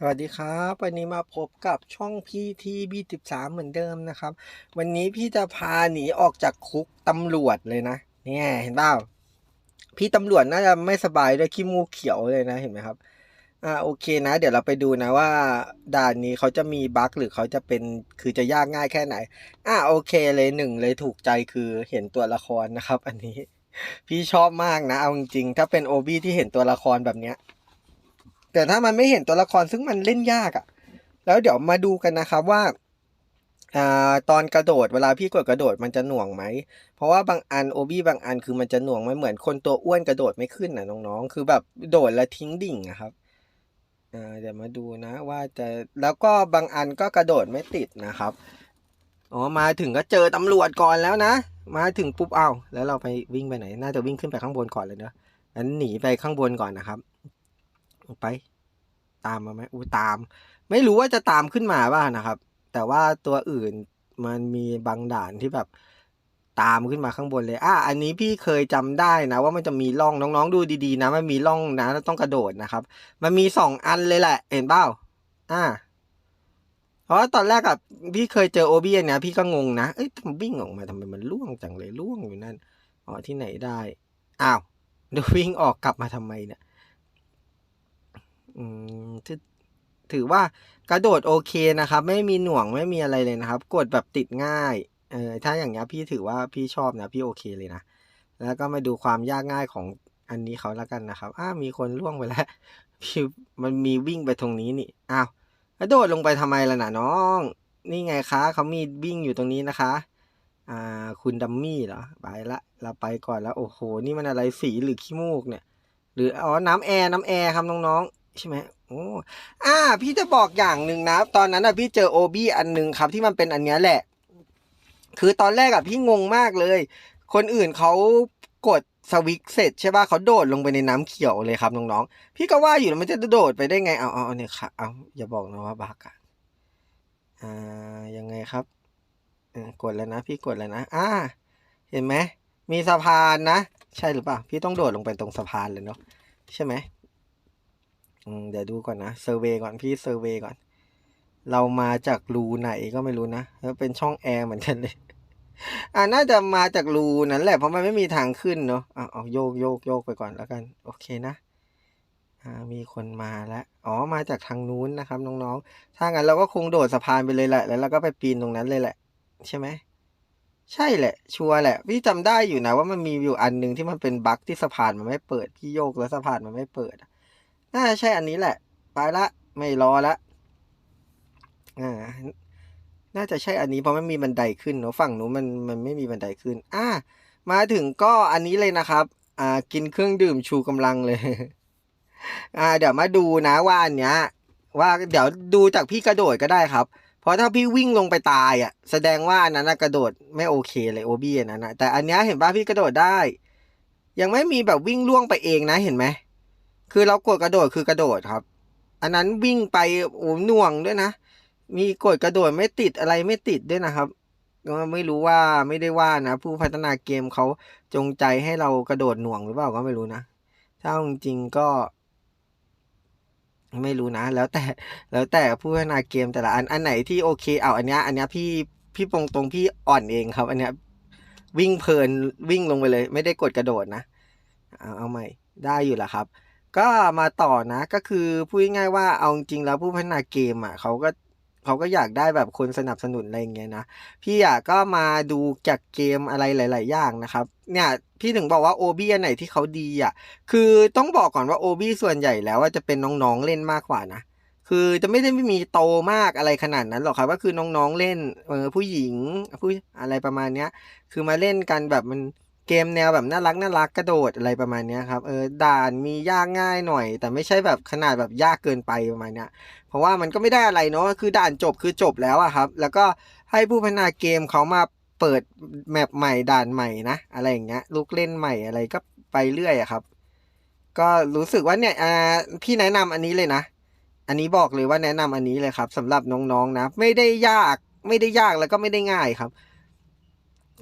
สวัสดีครับ วันนี้มาพบกับช่องพี่ทีบีสิบสามเหมือนเดิมนะครับ วันนี้พี่จะพาหนีออกจากคุกตำรวจเลยนะ เนี่ยเห็นเปล่าพี่ตำรวจน่าจะไม่สบายด้วยขี้มูกเขียวเลยนะเห็นไหมครับ อ่าโอเคนะ เดี๋ยวเราไปดูนะว่าด่านนี้เขาจะมีบั๊กหรือเขาจะเป็นคือจะยากง่ายแค่ไหน อ่าโอเคเลยหนึ่งเลยถูกใจคือเห็นตัวละครนะครับ อันนี้ พี่ชอบมากนะ เอาจริงๆถ้าเป็นโอบีที่เห็นตัวละครแบบเนี้ย แต่ถ้ามันไม่เห็นตัวละครซึ่งมันเล่นยากอะ่ะ แล้วเดี๋ยวมาดูกันนะครับว่าอ่าตอนกระโดดเวลาพี่กดกระโดดมันจะหน่วงไหม เพราะว่าบางอันโอบี้บางอันคือมันจะหน่วงไม่เหมือนคนตัวอ้วนกระโดดไม่ขึ้นนะน้องๆ คือแบบโดดแล้วทิ้งดิ่งอะครับอ่าเดี๋ยวมาดูนะว่าจะแล้วก็บางอันก็กระโดดไม่ติดนะครับอ๋อมาถึงก็เจอตำรวจก่อนแล้วนะ มาถึงปุ๊บเอาแล้วเราไปวิ่งไปไหน น่าจะวิ่งขึ้นไปข้างบนก่อนเลยเนอะงั้นหนีไปข้างบนก่อนนะครับ ไป ตามมาไหมอู้ตาม ไม่รู้ว่าจะตามขึ้นมาบ้างนะครับ แต่ว่าตัวอื่นมันมีบางด่านที่แบบตามขึ้นมาข้างบนเลย อะ อันนี้พี่เคยจำได้นะว่ามันจะมีร่องน้องๆ ดูดีๆ นะ มันมีร่องนะแล้วต้องกระโดดนะครับ มันมีสองอันเลยแหละ เห็นเปล่า อ่า เพราะว่าตอนแรกอะพี่เคยเจอโอเบียเนี่ยพี่ก็งงนะ เอ้ยมันวิ่งออกมาทำไมมันล่วงจังเลยล่วงอยู่นั่น อ๋อที่ไหนได้ อ้าวเดี๋ยววิ่งออกกลับมาทำไมเนี่ย อืมถือถือว่ากระโดดโอเคนะครับ ไม่มีหน่วงไม่มีอะไรเลยนะครับ กดแบบติดง่ายเออถ้าอย่างเงี้ยพี่ถือว่าพี่ชอบนะพี่โอเคเลยนะแล้วก็มาดูความยากง่ายของอันนี้เขาแล้วกันนะครับอ้ามีคนล่วงไปแล้วพี่มันมีวิ่งไปตรงนี้นี่อ้าวกระโดดลงไปทำไมล่ะนะน้อง นี่ไงคะเขามีวิ่งอยู่ตรงนี้นะคะอ่าคุณดัมมี่เหรอไปละเราไปก่อนแล้วโอ้โห นี่มันอะไรสีหรือขี้มูกเนี่ย หรืออ๋อน้ำแอร์น้ำแอร์ครับน้องๆ ใช่ไหมโอ้อ่า พี่จะบอกอย่างหนึ่งนะ ตอนนั้นอะพี่เจอโอบี้อันหนึ่งครับ ที่มันเป็นอันเนี้ยแหละ คือตอนแรกอะพี่งงมากเลย คนอื่นเขากดสวิตช์เสร็จใช่ป่ะเขาโดดลงไปในน้ำเขียวเลยครับน้องๆ พี่ก็ว่าอยู่แล้วมันจะโดดไปได้ไงเอาเอาเอาเนี่ยค่ะ เอาอย่าบอกนะว่าบักอะอ่า ยังไงครับกดแล้วนะ พี่กดแล้วนะ อ่า เห็นไหม มีสะพานนะ ใช่หรือเปล่า พี่ต้องโดดลงไปตรงสะพานเลยเนาะ ใช่ไหม เดี๋ยวดูก่อนนะเซอร์เวยก่อนพี่เซอร์เวยก่อน เรามาจากรูไหนก็ไม่รู้นะแล้วเป็นช่องแอร์เหมือนกันเลยอ่าน่าจะมาจากรูนั้นแหละเพราะมันไม่มีทางขึ้นเนาะเอาเอาโยกโยกโยกไปก่อนแล้วกัน โอเคนะอ่ามีคนมาแล้วอ๋อมาจากทางนู้นนะครับน้องๆ ถ้างั้นเราก็คงโดดสะพานไปเลยแหละ แล้วเราก็ไปปีนตรงนั้นเลยแหละ ใช่ไหมใช่แหละ ชัวร์แหละ พี่จำได้อยู่นะว่ามันมีอยู่อันหนึ่งที่มันเป็นบั๊กที่สะพานมันไม่เปิด พี่โยกแล้วสะพานมันไม่เปิด น่าจะใช่อันนี้แหละ ไปละ ไม่รอละอ่าน่าจะใช่อันนี้เพราะมันมีบันไดขึ้นเนอะฝั่งนู้นมันมันไม่มีบันไดขึ้น อ่ามาถึงก็อันนี้เลยนะครับ อ่า กินเครื่องดื่มชูกำลังเลย อ่า เดี๋ยวมาดูนะว่าอันเนี้ย ว่าเดี๋ยวดูจากพี่กระโดดก็ได้ครับ เพราะถ้าพี่วิ่งลงไปตายอะ แสดงว่าอันนั้นกระโดดไม่โอเคเลยโอบี้อันนั้นนะแต่อันเนี้ยเห็นป่ะพี่กระโดดได้ ยังไม่มีแบบวิ่งล่วงไปเองนะเห็นไหม คือเรากดกระโดดคือกระโดดครับ อันนั้นวิ่งไปโอ้หน่วงด้วยนะ มีกดกระโดดไม่ติดอะไรไม่ติดด้วยนะครับไม่รู้ว่าไม่ได้ว่านะ ผู้พัฒนาเกมเขาจงใจให้เรากระโดดหน่วงหรือเปล่าก็ไม่รู้นะถ้าจริงก็ ไม่รู้นะ แล้วแต่แล้วแต่ผู้พัฒนาเกมแต่ละอันอันไหนที่โอเคเอาอันเนี้ยอันเนี้ยพี่พี่ปงตรงพี่อ่อนเองครับ อันเนี้ยวิ่งเพลินวิ่งลงไปเลย ไม่ได้กดกระโดดนะเอาเอาใหม่ได้อยู่แหละครับ ก็มาต่อนะ ก็คือพูดง่ายๆว่าเอาจริงๆแล้วผู้พัฒนาเกมอะเขาก็เขาก็อยากได้แบบคนสนับสนุนอะไรอย่างเงี้ยนะ พี่อะก็มาดูจากเกมอะไรหลาย ๆ อย่างนะครับ เนี่ยพี่ถึงบอกว่าโอบี้อันไหนที่เขาดีอะ คือต้องบอกก่อนว่าโอบี้ส่วนใหญ่แล้วว่าจะเป็นน้องๆเล่นมากกว่านะคือจะไม่ได้ไม่มีโตมากอะไรขนาดนั้นหรอกครับก็คือน้องๆเล่นเออผู้หญิงผู้อะไรประมาณเนี้ย คือมาเล่นกันแบบมัน เกมแนวแบบน่ารักน่ารักกระโดดอะไรประมาณนี้ครับเออด่านมียากง่ายหน่อย แต่ไม่ใช่แบบขนาดแบบยากเกินไปประมาณนี้เพราะว่ามันก็ไม่ได้อะไรเนาะคือด่านจบคือจบแล้วอะครับ แล้วก็ให้ผู้พัฒนาเกมเขามาเปิดแมปใหม่ด่านใหม่นะอะไรอย่างเงี้ยลูกเล่นใหม่อะไรก็ไปเรื่อยอะครับ ก็รู้สึกว่าเนี่ยอ่าพี่แนะนำอันนี้เลยนะ อันนี้บอกเลยว่าแนะนำอันนี้เลยครับสำหรับน้องๆนะ ไม่ได้ยากไม่ได้ยากแล้วก็ไม่ได้ง่ายครับ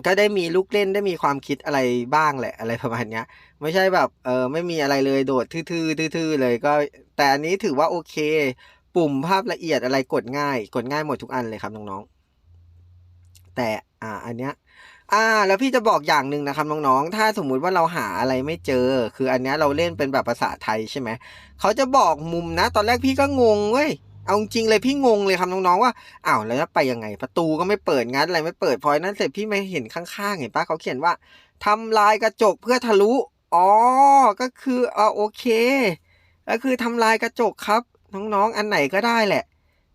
ก็ได้มีลูกเล่นได้มีความคิดอะไรบ้างแหละอะไรประมาณเนี้ย ไม่ใช่แบบเออไม่มีอะไรเลยโดดทื่อๆทื่อๆเลยก็ แต่อันนี้ถือว่าโอเค ปุ่มภาพละเอียดอะไรกดง่าย กดง่ายหมดทุกอันเลยครับน้องๆแต่อ่าอันเนี้ยอ่า แล้วพี่จะบอกอย่างหนึ่งนะครับน้องๆ ถ้าสมมุติว่าเราหาอะไรไม่เจอ คืออันเนี้ยเราเล่นเป็นแบบภาษาไทยใช่ไหมเขาจะบอกมุมนะ ตอนแรกพี่ก็งงเว้ย เอาจริงเลยพี่งงเลยครับน้องๆว่าอ้าวแล้วไปยังไง ประตูก็ไม่เปิดงัดอะไรไม่เปิดพอยนั้นเสร็จพี่ไม่เห็นข้างๆเห็นปะเขาเขียนว่าทำลายกระจกเพื่อทะลุอ๋อก็คืออ่าโอเคก็คือทำลายกระจกครับน้องๆอันไหนก็ได้แหละ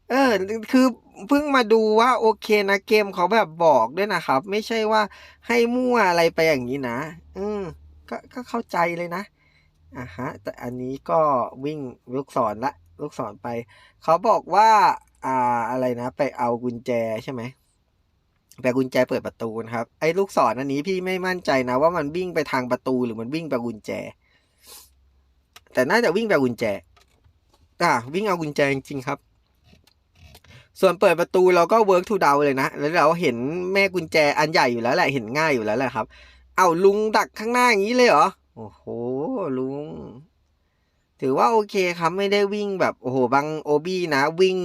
เออ คือเพิ่งมาดูว่าโอเคนะเกมเขาแบบบอกด้วยนะครับ ไม่ใช่ว่าให้มั่วอะไรไปอย่างนี้นะ อืมก็ก็เข้าใจเลยนะอะฮะ แต่อันนี้ก็วิ่งลูกศรละ ลูกศรไป เขาบอกว่าอ่าอะไรนะ ไปเอากุญแจใช่ไหมไปกุญแจเปิดประตูนะครับ ไอ้ลูกศรอันนี้พี่ไม่มั่นใจนะ ว่ามันวิ่งไปทางประตูหรือมันวิ่งไปกุญแจ แต่น่าจะวิ่งไปกุญแจอะวิ่งเอากุญแจจริงๆครับ ส่วนเปิดประตูเราก็ work to down เลยนะ แล้วเราเห็นแม่กุญแจอันใหญ่อยู่แล้วแหละ เห็นง่ายอยู่แล้วแหละครับ เอาลุงดักข้างหน้าอย่างนี้เลยเหรอ โอ้โห ลุง ถือว่าโอเคครับไม่ได้วิ่งแบบโอ้โหบางโอบี้นะวิ่ง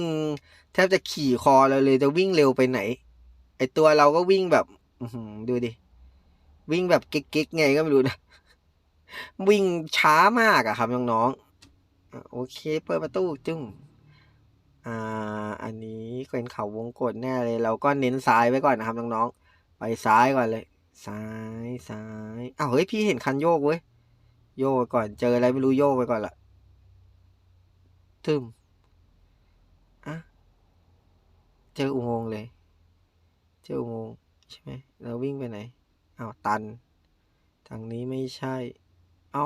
แทบจะขี่คอเราเลยจะวิ่งเร็วไปไหน ไอตัวเราก็วิ่งแบบดูดิ วิ่งแบบเก๊กๆไงก็ไม่รู้นะ วิ่งช้ามากอะครับน้องๆโอเคเปิดประตูจึ้งอ่าอันนี้เป็นเขาวงกดแน่เลย เราก็เน้นซ้ายไว้ก่อนนะครับน้องๆไปซ้ายก่อนเลย ซ้ายซ้ายอ้าวเฮ้ยพี่เห็นคันโยกเว้ยโยกไปก่อนเจออะไรไม่รู้โยกไปก่อนละ ทึมอะเจออุโมงค์เลย เจออุโมงค์ใช่ไหมเราวิ่งไปไหนอ้าวตัน ทางนี้ไม่ใช่ อ๋อ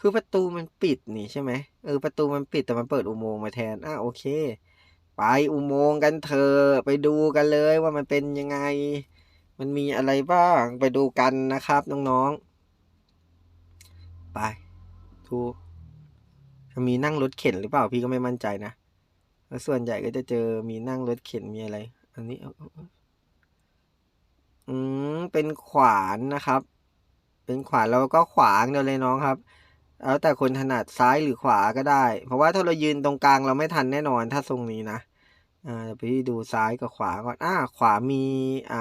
คือประตูมันปิดนี่ใช่ไหมเออประตูมันปิดแต่มันเปิดอุโมงค์มาแทนอะโอเค ไปอุโมงค์กันเถอะไปดูกันเลยว่ามันเป็นยังไง มันมีอะไรบ้างไปดูกันนะครับน้องๆ ไปดู มีนั่งรถเข็นหรือเปล่าพี่ก็ไม่มั่นใจนะแล้วส่วนใหญ่ก็จะเจอมีนั่งรถเข็นมีอะไร อันนี้เอาเอาเอาอืมเป็นขวานนะครับ เป็นขวานเราก็ขวางเดียวเลยน้องครับ แล้วแต่คนถนัดซ้ายหรือขวาก็ได้ เพราะว่าถ้าเรายืนตรงกลางเราไม่ทันแน่นอนถ้าทรงนี้นะอ่าเดี๋ยวพี่ดูซ้ายกับขวาก่อนอ่าขวามีอ่า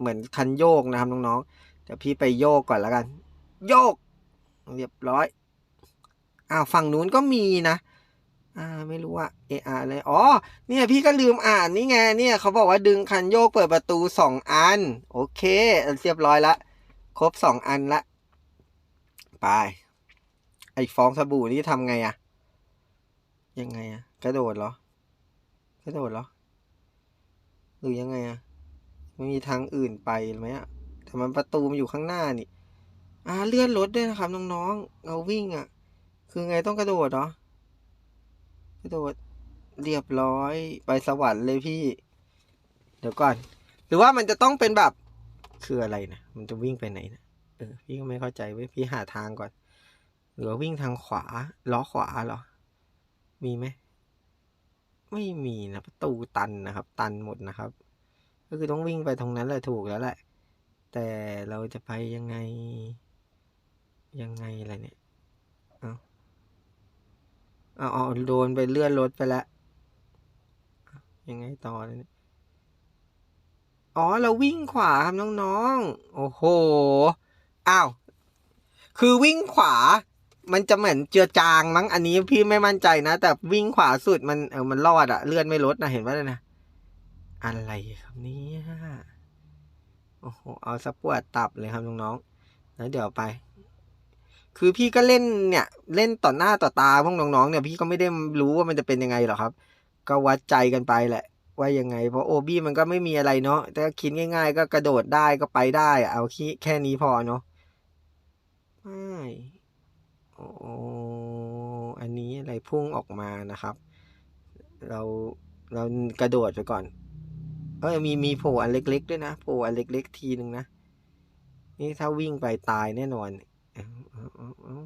เหมือนคันโยกนะครับน้องๆเดี๋ยวพี่ไปโยกก่อนแล้วกัน โยก เรียบร้อย อ้าวฝั่งนู้นก็มีนะอ่าไม่รู้ว่าเอออะไรอ๋อเนี่ยพี่ก็ลืมอ่านนี่ไงเนี่ยเขาบอกว่าดึงคันโยกเปิดประตูสองอัน โอเคเรียบร้อยละ ครบสองอันละ ไปไอ้ฟองสบู่นี่ทำไงอะยังไงอะกระโดดเหรอกระโดดเหรอ หรือยังไงอะไม่มีทางอื่นไปไหมอะแต่มันประตูมันอยู่ข้างหน้านี่อ่าเลื่อนรถด้วยนะครับน้องๆเราวิ่งอะ คือไงต้องกระโดดเหรอ กระโดด เรียบร้อย ไปสวรรค์เลยพี่ เดี๋ยวก่อน หรือว่ามันจะต้องเป็นแบบ คืออะไรนะ มันจะวิ่งไปไหนนะ เออ พี่ก็ไม่เข้าใจเว้ย พี่หาทางก่อน หรือว่าวิ่งทางขวา ล้อขวาเหรอ มีไหม ไม่มีนะ ประตูตันนะครับ ตันหมดนะครับ ก็คือต้องวิ่งไปตรงนั้นแหละถูกแล้วแหละ แต่เราจะไปยังไง ยังไงอะไรเนี่ย เอาเอาโดนไปเลื่อนรถไปแล้ว ยังไงต่อเนี่ยอ๋อ เราวิ่งขวาครับน้องๆ โอ้โห อ้าว คือวิ่งขวา มันจะเหมือนเจือจางมั้ง อันนี้พี่ไม่มั่นใจนะ แต่วิ่งขวาสุดมันเออมันรอดอะเลื่อนไม่ลดนะเห็นว่าเลยนะ อะไรครับเนี่ยโอ้โห เอาสะปวดตับเลยครับน้องๆ แล้วเดี๋ยวไป คือพี่ก็เล่นเนี่ยเล่นต่อหน้าต่อตาพวกน้องๆเนี่ยพี่ก็ไม่ได้รู้ว่ามันจะเป็นยังไงหรอกครับ ก็วัดใจกันไปแหละ ว่ายังไง เพราะโอบี้มันก็ไม่มีอะไรเนาะแต่คิดง่าย ๆ ก็กระโดดได้ก็ไปได้อะเอาแค่แค่นี้พอเนาะไม่โอ้อันนี้อะไรพุ่งออกมานะครับ เราเรากระโดดไปก่อน เอ้ยมีมีโผล่อันเล็ก ๆ ด้วยนะโผล่อันเล็ก ๆ ทีหนึ่งนะ นี่ถ้าวิ่งไปตายแน่นอน เอาเอาเอา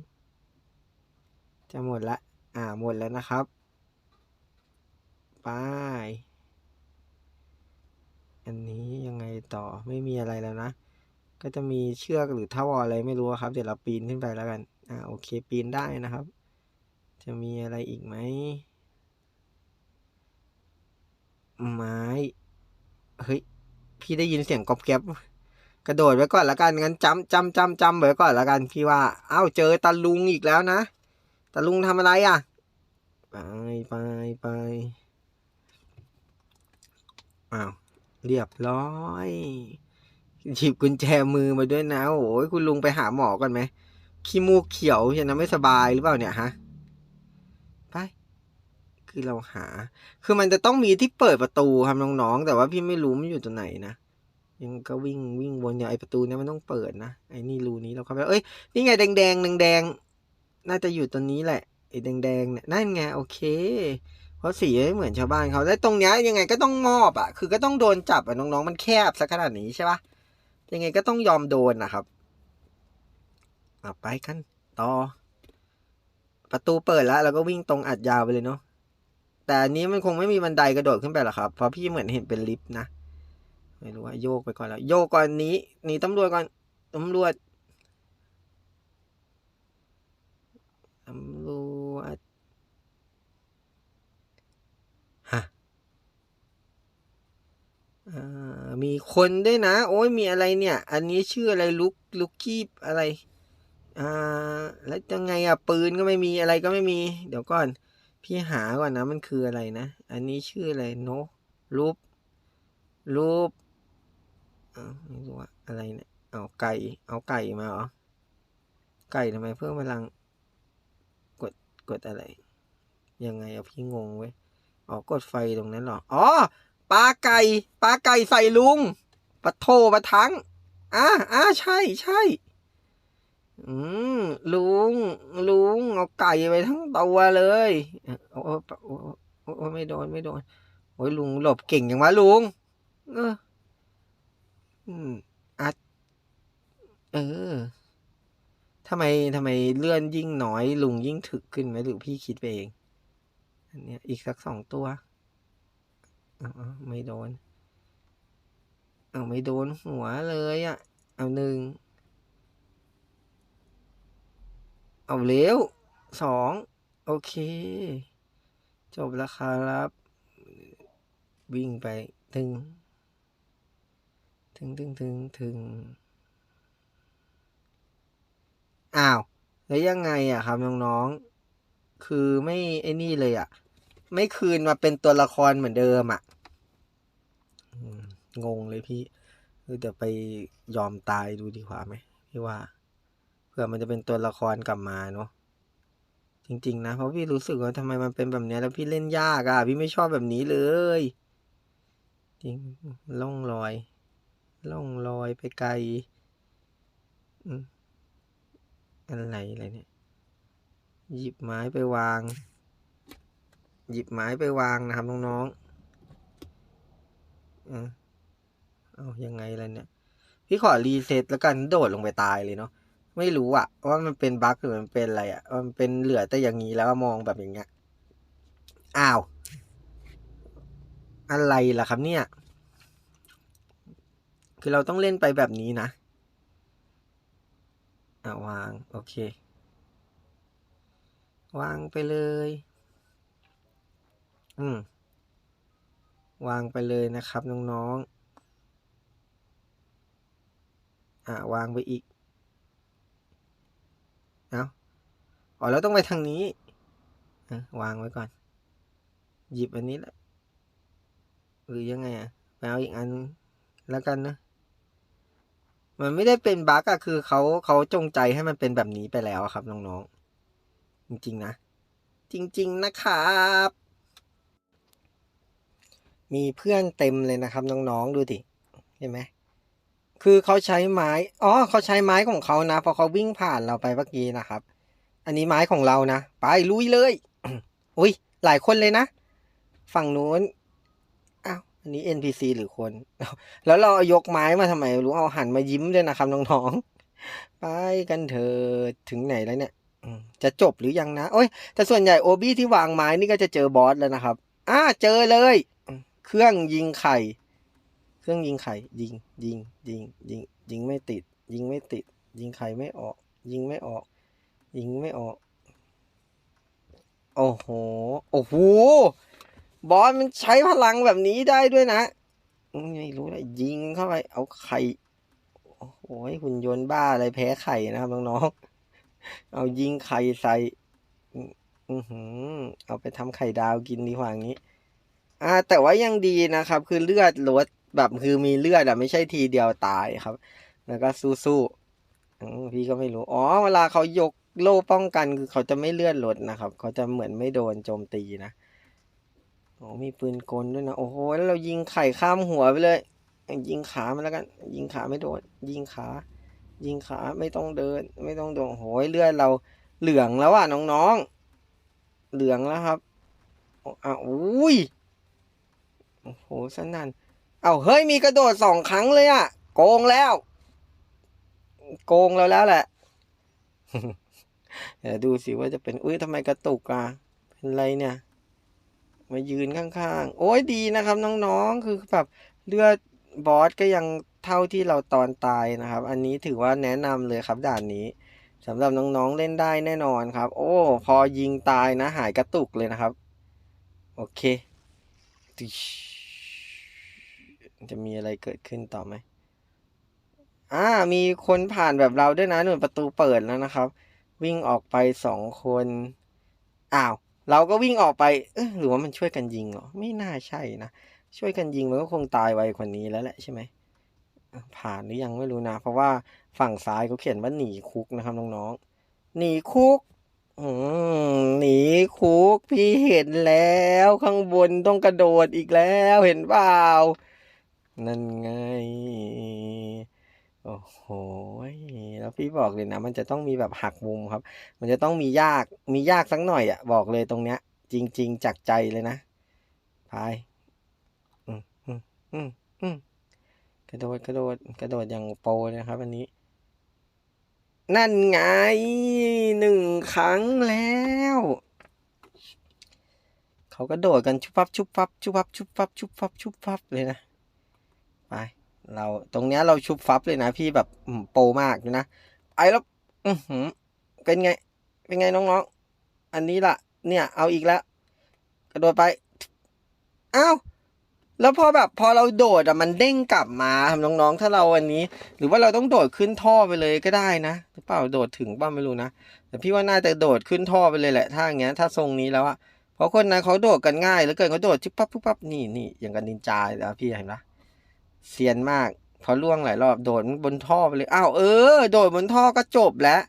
จะหมดละ อ่า หมดแล้วนะครับ ไป อันนี้ยังไงต่อ ไม่มีอะไรแล้วนะ ก็จะมีเชือกหรือท่ออะไรไม่รู้ครับ เดี๋ยวเราปีนขึ้นไปแล้วกัน อ่า โอเค ปีนได้นะครับ จะมีอะไรอีกไหม ไม้ เฮ้ย พี่ได้ยินเสียงกรอบแก๊บ กระโดดไว้ก่อนละกันงั้นจำจำจำจำไว้ก่อนละกันพี่ว่าเอ้าเจอตาลุงอีกแล้วนะตาลุงทำอะไรอะ ไปไปไปอ้าวเรียบร้อยหยิบกุญแจมือมาด้วยนะโอ้ยคุณลุงไปหาหมอก่อนไหมขี้มูกเขียวใช่นะไม่สบายหรือเปล่าเนี่ยฮะไปคือเราหา คือมันจะต้องมีที่เปิดประตูครับน้องๆแต่ว่าพี่ไม่รู้มันอยู่ตรงไหนนะ ยังก็วิ่งวิ่งวนอย่างไอประตูเนี้ยมันต้องเปิดนะไอนี่รูนี้เราเข้าไปเอ้ยนี่ไงแดงแดงแดงแดงน่าจะอยู่ตรงนี้แหละไอแดงแดงเนี่ยนั่นไงโอเคเพราะสีไม่เหมือนชาวบ้านเขาแล้วตรงเนี้ยยังไงก็ต้องมอบอะ คือก็ต้องโดนจับอะน้องๆมันแคบสักขนาดนี้ใช่ปะยังไงก็ต้องยอมโดนนะครับเอาไปกันต่อ ประตูเปิดแล้วเราก็วิ่งตรงอัดยาวไปเลยเนาะแต่อันนี้มันคงไม่มีบันไดกระโดดขึ้นไปหรอกครับเพราะพี่เหมือนเห็นเป็นลิฟต์นะ ไม่รู้ว่าโยกไปก่อนแล้ว โยกก่อนหนี้หนีตำรวจก่อนตำรวจตำรวจฮะอ่ามีคนด้วยนะ โอ้ยมีอะไรเนี่ย อันนี้ชื่ออะไรลุกลุกกี้อะไรอ่าแล้วยังไงอะปืนก็ไม่มีอะไรก็ไม่มี เดี๋ยวก่อน พี่หาก่อนนะมันคืออะไรนะ อันนี้ชื่ออะไรโนรูปรูป อาไม่รู้ว่าอะไรเนี่ยเอาไก่ เอาไก่มาเหรอ ไก่ทำไมเพิ่มพลัง กด กดอะไร ยังไงอะพี่งงเว้ย อ๋อ กดไฟตรงนั้นหรอ อ๋อ ปลาไก่ ปลาไก่ใส่ลุงปะโทปะทังอ่าอ่าใช่ใช่อืมลุง ลุง เอาไก่ไปทั้งตัวเลยโอ้โอ้โอ้โอ้โอ้ไม่โดน ไม่โดน โอ้ยลุงหลบเก่งอย่างวะลุง เออ อัด เออทำไมทำไมเลื่อนยิ่งน้อยลุงยิ่งถึกขึ้นไหมหรือพี่คิดไปเอง อันเนี้ย อีกสักสองตัวเอาเอาไม่โดน เอาไม่โดนหัวเลยอะ่ะ เอาหนึ่ง เอาเร็วสอง โอเค จบแล้วครับ วิ่งไปถึง ถึงถึงถึงถึงอ้าว แล้วยังไงอะครับน้องๆ คือไม่ไอ้นี่เลยอะไม่คืนมาเป็นตัวละครเหมือนเดิมอะงงเลยพี่เออเดี๋ยวไปยอมตายดูดีกว่าไหมพี่ว่าเผื่อมันจะเป็นตัวละครกลับมาเนาะจริง ๆ นะ เพราะพี่รู้สึกว่าทำไมมันเป็นแบบนี้แล้วพี่เล่นยากอะพี่ไม่ชอบแบบนี้เลย จริงล่องลอย ล่องลอยไปไกลอืมอะไรอะไรเนี่ย หยิบไม้ไปวาง หยิบไม้ไปวางนะครับน้องๆอะเอายังไงล่ะเนี่ย พี่ขอรีเซ็ตแล้วกันโดดลงไปตายเลยเนาะไม่รู้อะว่ามันเป็นบั๊กหรือมันเป็นอะไรอะมันเป็นเหลือแต่อย่างนี้แล้วมองแบบอย่างเงี้ยอ้าว อะไรล่ะครับเนี่ย คือเราต้องเล่นไปแบบนี้นะอ่าวาง โอเค วางไปเลย อืม วางไปเลยนะครับน้องๆ อ่าวางไปอีก เอาอ๋อแล้วต้องไปทางนี้อะวางไว้ก่อน หยิบอันนี้แหละหรือยังไงอะไปเอาอีกอันแล้วกันนะ มันไม่ได้เป็นบั๊กอะคือเขาเขาจงใจให้มันเป็นแบบนี้ไปแล้วครับน้องๆ จริง ๆ นะ จริง ๆ นะครับ มีเพื่อนเต็มเลยนะครับน้องๆ ดูดิ เห็นไหม คือเขาใช้ไม้ อ๋อเขาใช้ไม้ของเขานะพราะเขาวิ่งผ่านเราไปเมื่อกี้นะครับ อันนี้ไม้ของเรานะ ไปลุยเลย อุ้ยหลายคนเลยนะ ฝั่งนู้น อันนี้ NPC หรือคน แล้วเราเอายกไม้มาทำไม รู้เอาหันมายิ้มด้วยนะครับน้องๆ ไปกันเถอะถึงไหนแล้วเนี่ยจะจบหรือยังนะ โอ้ย แต่ส่วนใหญ่โอบี้ที่วางไม้นี่ก็จะเจอบอสแล้วนะครับ อ่าเจอเลย เครื่องยิงไข่ เครื่องยิงไข่ ยิง ยิง ยิง ยิง ยิงไม่ติด ยิงไม่ติด ยิงไข่ไม่ออก ยิงไม่ออก ยิงไม่ออก โอ้โห โอ้โห บอสมันใช้พลังแบบนี้ได้ด้วยนะไม่รู้นะยิงเข้าไป เอาไข่โอ้โหหุ่นยนต์บ้าอะไรแพ้ไข่นะครับน้องๆเอายิงไข่ใส่อืมอือหือ เอาไปทำไข่ดาวกินดีกว่างี้ อ่า แต่ว่ายังดีนะครับ คือเลือดลดแบบคือมีเลือดอะไม่ใช่ทีเดียวตายครับ แล้วก็สู้ๆพี่ก็ไม่รู้ อ๋อ เวลาเขายกโล่ป้องกันคือเขาจะไม่เลือดลดนะครับ เขาจะเหมือนไม่โดนโจมตีนะ โอ้มีปืนกลด้วยนะ โอ้โห แล้วเรายิงไข่ข้ามหัวไปเลย ยิงขามันแล้วกัน ยิงขาไม่โดน ยิงขา ยิงขาไม่ต้องเดิน ไม่ต้องโดนโอ้โหเลือดเราเหลืองแล้วอะน้องๆ เหลืองแล้วครับอะอุ้ย โอ้โหสนั่น เอาเฮ้ยมีกระโดดสองครั้งเลยอะ โกงแล้ว โกงเราแล้วแหละเดี๋ยวดูสิว่าจะเป็น อุ้ยทำไมกระตุกอะ เป็นไรเนี่ย มายืนข้างๆ โอ้ยดีนะครับน้องๆ คือแบบเลือดบอสก็ยังเท่าที่เราตอนตายนะครับ อันนี้ถือว่าแนะนำเลยครับด่านนี้สำหรับน้องๆเล่นได้แน่นอนครับ โอ้ พอยิงตายนะหายกระตุกเลยนะครับ โอเค จะมีอะไรเกิดขึ้นต่อไหมอ่ามีคนผ่านแบบเราด้วยนะหนุนประตูเปิดแล้วนะครับ วิ่งออกไปสองคน อ้าว เราก็วิ่งออกไป เออหรือว่ามันช่วยกันยิงเหรอ ไม่น่าใช่นะ ช่วยกันยิงมันก็คงตายไวกว่านี้แล้วแหละใช่ไหม ผ่านหรือยังไม่รู้นะ เพราะว่าฝั่งซ้ายเขาเขียนว่าหนีคุกนะครับน้องๆ หนีคุกอืมหนีคุกพี่เห็นแล้วข้างบนต้องกระโดดอีกแล้วเห็นเปล่า นั่นไง โอ้โห แล้วพี่บอกเลยนะ มันจะต้องมีแบบหักมุมครับ มันจะต้องมียาก มียากสักหน่อยอะ บอกเลยตรงเนี้ย จริง ๆ จากใจเลยนะพายอืมอืมอืมอืมกระโดดกระโดดกระโดดอย่างโปรเลยนะครับอันนี้ นั่นไงหนึ่งครั้งแล้ว เขาก็โดดกันชุบฟับชุบฟับชุบฟับชุบฟับชุบฟับชุบฟับเลยนะ ไป เราตรงเนี้ยเราชุบฟับเลยนะพี่แบบโปมากเลยนะไอ้แล้วอือหือเป็นไง เป็นไงน้องๆ อันนี้ล่ะ เนี่ยเอาอีกแล้ว กระโดดไปอ้าวแล้วพอแบบพอเราโดดอะมันเด้งกลับมาครับน้องๆ ถ้าเราอันนี้ หรือว่าเราต้องโดดขึ้นท่อไปเลยก็ได้นะหรือเปล่าโดดถึงบ้างไม่รู้นะแต่พี่ว่าน่าจะโดดขึ้นท่อไปเลยแหละถ้าอย่างเงี้ยถ้าทรงนี้แล้วอะเพราะคนนั้นเขาโดดกันง่ายเหลือเกินเขาโดดชิบปั๊บปุ๊บปั๊บนี่นี่อย่างกันนินจาแล้วพี่เห็นปะ เซียนมากพอล่วงหลายรอบโดดบนท่อไปเลยอ้าวเออ โดดบนท่อก็จบแล้ว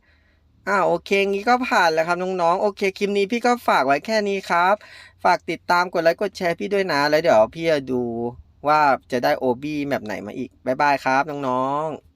อ้าวโอเคงี้ก็ผ่านแล้วครับน้องๆโอเคคลิปนี้พี่ก็ฝากไว้แค่นี้ครับ ฝากติดตามกดไลค์กดแชร์พี่ด้วยนะแล้วเดี๋ยวพี่จะดูว่าจะได้โอบีแบบไหนมาอีกบ๊ายบายครับน้องๆ